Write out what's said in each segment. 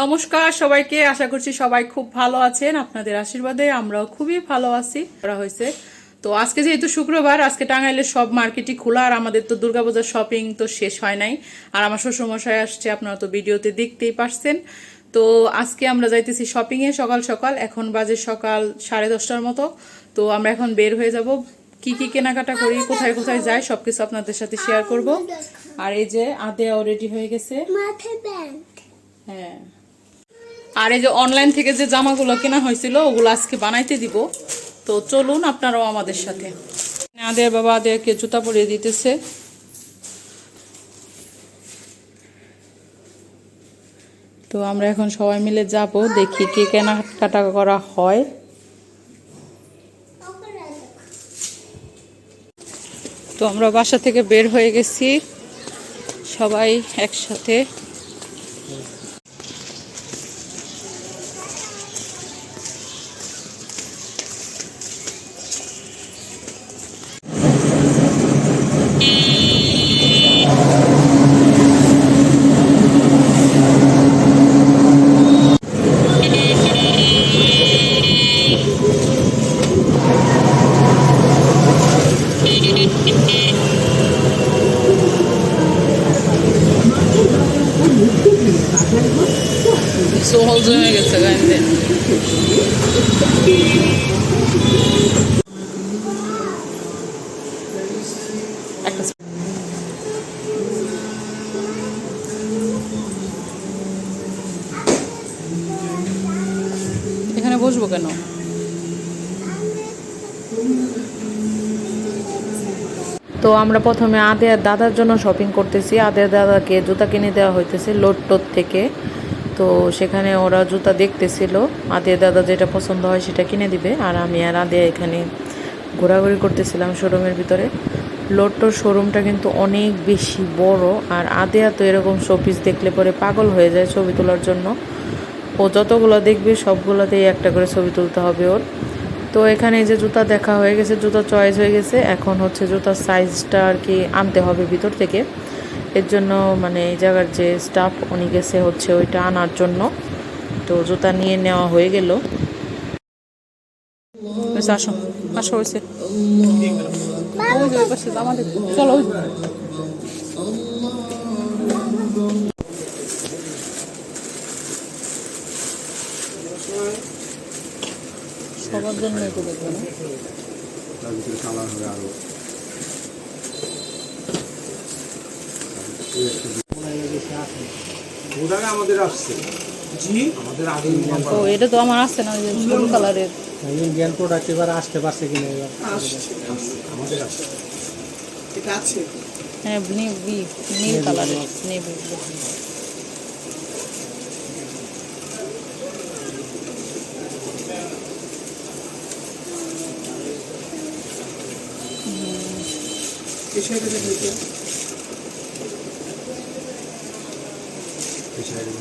নমস্কার সবাইকে আশা করছি সবাই খুব ভালো আছেন। আপনাদের আশীর্বাদে আমরাও খুবই ভালো আছি। করা হয়েছে। তো আজকে যেহেতু শুক্রবার আজকে টাঙ্গাইলের সব মার্কেটই খোলা আর আমাদের তো দুর্গাপূজার শপিং তো শেষ হয় নাই। আর আমার শ্বশুরমশাই আসছে আপনারা তো ভিডিওতে দেখতেই পারছেন। তো আজকে আমরা যাইতেছি শপিংয়ে সকাল সকাল। এখন বাজে সকাল সাড়ে দশটার মতো। তো আমরা এখন বের হয়ে যাব। কি কি কেনাকাটা করি কোথায় কোথায় যাই সবকিছু আপনাদের সাথে শেয়ার করব। আর এই যে আদেয়াও রেডি হয়ে গেছে। হ্যাঁ। আর এই যে অনলাইন থেকে যে জামাগুলো কেনা হয়েছিল, ওগুলো আজকে বানাইতে দিব। তো চলুন আপনারাও আমাদের সাথে। আদের বাবা আদেরকে জুতা পরিয়ে দিতেছে। তো আমরা এখন সবাই মিলে যাব, দেখি কে কেনাকাটা করা হয়। তো আমরা বাসা থেকে বের হয়ে গেছি। সবাই একসাথে সোহল জমে গেছে গাইতে একটা এখানে বসবো কেন? তো আমরা প্রথমে আদেয়ার দাদার জন্য শপিং করতেছি। আদেয়ার দাদাকে জুতা কিনে দেওয়া হইতেছে লোড টোড থেকে। তো সেখানে ওরা জুতা দেখতেছিল। আদেয়ার দাদা যেটা পছন্দ হয় সেটা কিনে দিবে। আর আমি আর আদেয়া এখানে ঘোরাঘুরি করতেছিলাম শোরুমের ভিতরে। লোডটোর শোরুমটা কিন্তু অনেক বেশি বড়, আর আদেয়া তো এরকম শোপিস দেখলে পরে পাগল হয়ে যায় ছবি তোলার জন্য। ও যতগুলো দেখবে সবগুলোতেই একটা করে ছবি তুলতে হবে ওর। তো এখানে যে জুতা দেখা হয়ে গেছে, জুতা চয়েস হয়ে গেছে। এখন হচ্ছে জুতার সাইজটা আর কি আনতে হবে ভিতর থেকে। এর জন্য মানে এই জায়গার যে স্টাফ উনি গেছে হচ্ছে ওইটা আনার জন্য। তো জুতা নিয়ে নেওয়া হয়ে গেল। আসো আসো হয়েছে পাশে জামা দেখব চলো সবার জন্য একটু দেখব না তার ভিতরে কালার হবে আরও আমাদের আসছে। জি। আমাদের আগে ও এটা তো আমার আসছে না ওই যে ব্লু কালারের। ইন্ডিয়ান প্রোডাক্ট এবার আসতে পারছে কিনা এবার? আমাদের আসছে। এটা আছে। হ্যাঁ নীল নীল কালারের। নেভি বিষয়টা দেখতে এই সাইডের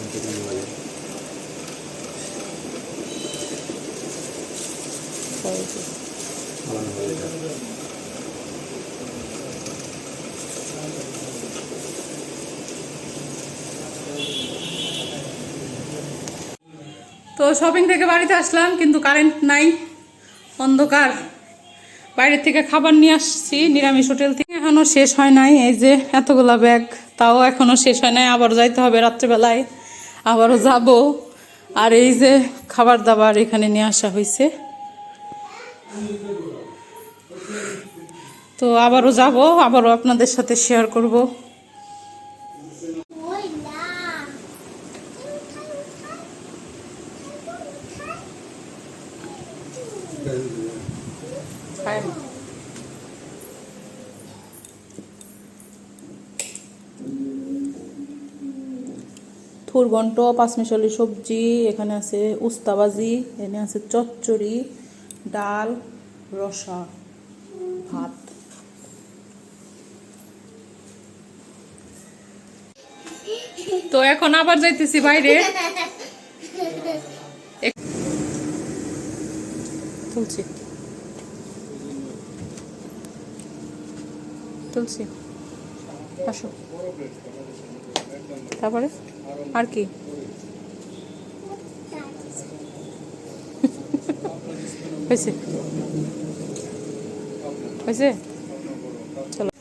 তো শপিং থেকে বাড়িতে আসলাম, কিন্তু কারেন্ট নাই, অন্ধকার। বাইরের থেকে খাবার নিয়ে আসছি, নিরামিষ হোটেল থেকে। এখনও শেষ হয় নাই, এই যে এতগুলা ব্যাগ, তাও এখনও শেষ হয় নাই। আবারও যাইতে হবে রাত্রেবেলায়, আবারও যাব। আর এই যে খাবার দাবার এখানে নিয়ে আসা হয়েছে তো আবারও যাব, আবারও আপনাদের সাথে শেয়ার করব। থুর ঘন্ট পাঁচমিশালি সবজি, এখানে আছে উস্তাবাজি এখানে আছে চচ্চড়ি। ডাল রসা ভাত। তো এখন আবার যাইতেছি বাইরে। তুলছি। তুলছি। আসো। তারপরে? আর কি? হয়েছে হয়েছে চলো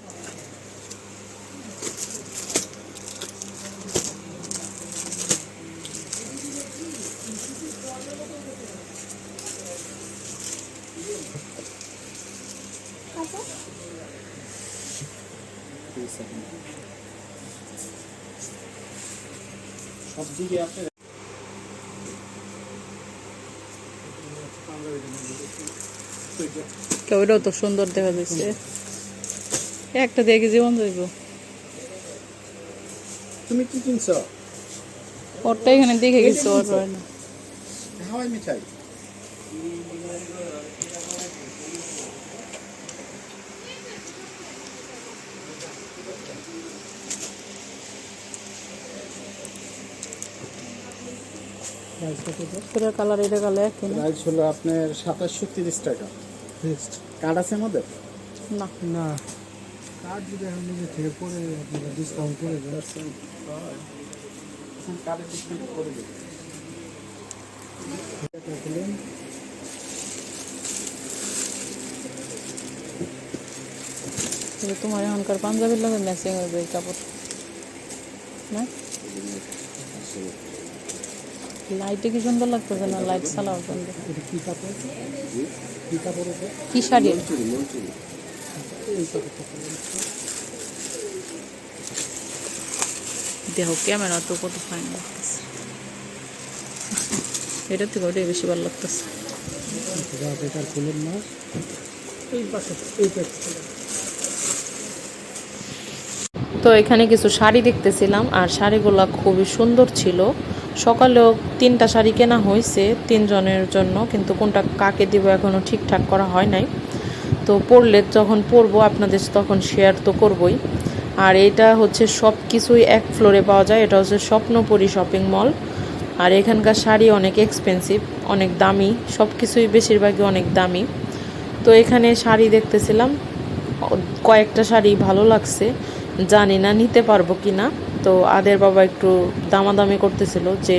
সব দিকে আপনি ওইটাও তো সুন্দর দেখা যাচ্ছে। একটা দেখে জীবন যাইব। তুমি কি কিনছো? ওরটা এখানে দেখে গেছে ওর না। হাওয়াই মিঠাই। কালার এটা কালার প্রাইস হলো আপনার সাতাশশো তিরিশ টাকা। ফিক্সড কার্ড আছে আমাদের? না। না। কার্ড যদি এখন নিজে থেকে করে আপনারা ডিসকাউন্ট করে দেন। কার্ডে ডিসকাউন্ট করে দেবো তোমার এখনকার পাঞ্জাবির লগে ম্যাচিং হবে এই কাপড়। না? লাইটে কি সুন্দর লাগতেছে না? লাইট চালাও সুন্দর। এটা কী এটা? শাড়ি? দেহ ক্যামেরা তো কত ফাইন লাগতেছে। এটার থেকে ওটাই বেশি ভালো লাগতেছে। তো এখানে কিছু শাড়ি দেখতেছিলাম আর শাড়িগুলো খুবই সুন্দর ছিল। সকালেও তিনটা শাড়ি কেনা হয়েছে তিনজনের জন্য, কিন্তু কোনটা কাকে দিব এখনও ঠিকঠাক করা হয় নাই। তো পরলে যখন পরবো আপনাদের তখন শেয়ার তো করবই। আর এটা হচ্ছে সব কিছুই এক ফ্লোরে পাওয়া যায়, এটা হচ্ছে স্বপ্নপুরী শপিং মল আর এখানকার শাড়ি অনেক এক্সপেন্সিভ অনেক দামি সব কিছুই বেশিরভাগই অনেক দামি। তো এখানে শাড়ি দেখতেছিলাম, কয়েকটা শাড়ি ভালো লাগছে, জানি না নিতে পারব কি না তো আদের বাবা একটু দামাদামি করতেছিল যে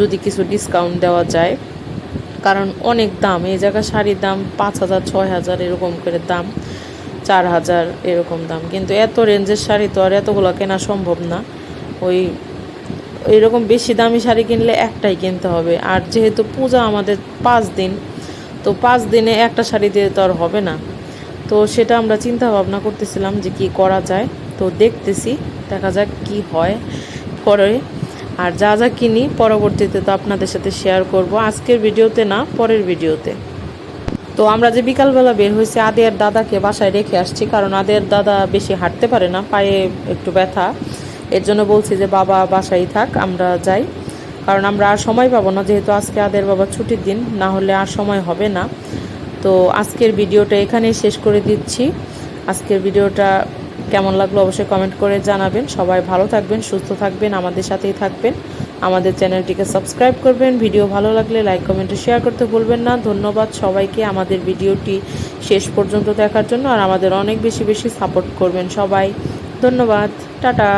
যদি কিছু ডিসকাউন্ট দেওয়া যায়, কারণ অনেক দাম। এই জায়গায় শাড়ির দাম পাঁচ হাজার, ছয় হাজার এরকম করে দাম, চার হাজার এরকম দাম। কিন্তু এত রেঞ্জের শাড়ি তো আর এতগুলো কেনা সম্ভব না। ওই এরকম বেশি দামি শাড়ি কিনলে একটাই কিনতে হবে। আর যেহেতু পূজা আমাদের পাঁচ দিন, তো পাঁচ দিনে একটা শাড়ি দিয়ে তো আর হবে না। তো সেটা আমরা চিন্তা ভাবনা করতেছিলাম যে কি করা যায়। তো দেখতেছি, দেখা যাক কি হয় পরে। আর যা যা কিনি পরবর্তীতে তো আপনাদের সাথে শেয়ার করব। আজকের ভিডিওতে না, পরের ভিডিওতে। তো আমরা যে বিকালবেলা বের হয়েছি আদের দাদাকে বাসায় রেখে আসছি, কারণ আদের দাদা বেশি হাঁটতে পারে না, পায়ে একটু ব্যথা। এর জন্য বলছি যে, বাবা বাসায় থাক, আমরা যাই। কারণ আমরা আর সময় পাবো না, যেহেতু আজকে আদের বাবা ছুটির দিন, না হলে আর সময় হবে না। তো আজকের ভিডিওটা এখানেই শেষ করে দিচ্ছি। আজকের ভিডিওটা কেমন লাগল অবশ্যই কমেন্ট করে জানাবেন। সবাই ভালো থাকবেন, সুস্থ থাকবেন, আমাদের সাথেই থাকবেন। আমাদের চ্যানেলটিকে সাবস্ক্রাইব করবেন। ভিডিও ভালো লাগলে লাইক কমেন্টে শেয়ার করতে ভুলবেন না। ধন্যবাদ সবাইকে আমাদের ভিডিওটি শেষ পর্যন্ত দেখার জন্য। আর আমাদের অনেক বেশি বেশি সাপোর্ট করবেন সবাই। ধন্যবাদ। টাটা।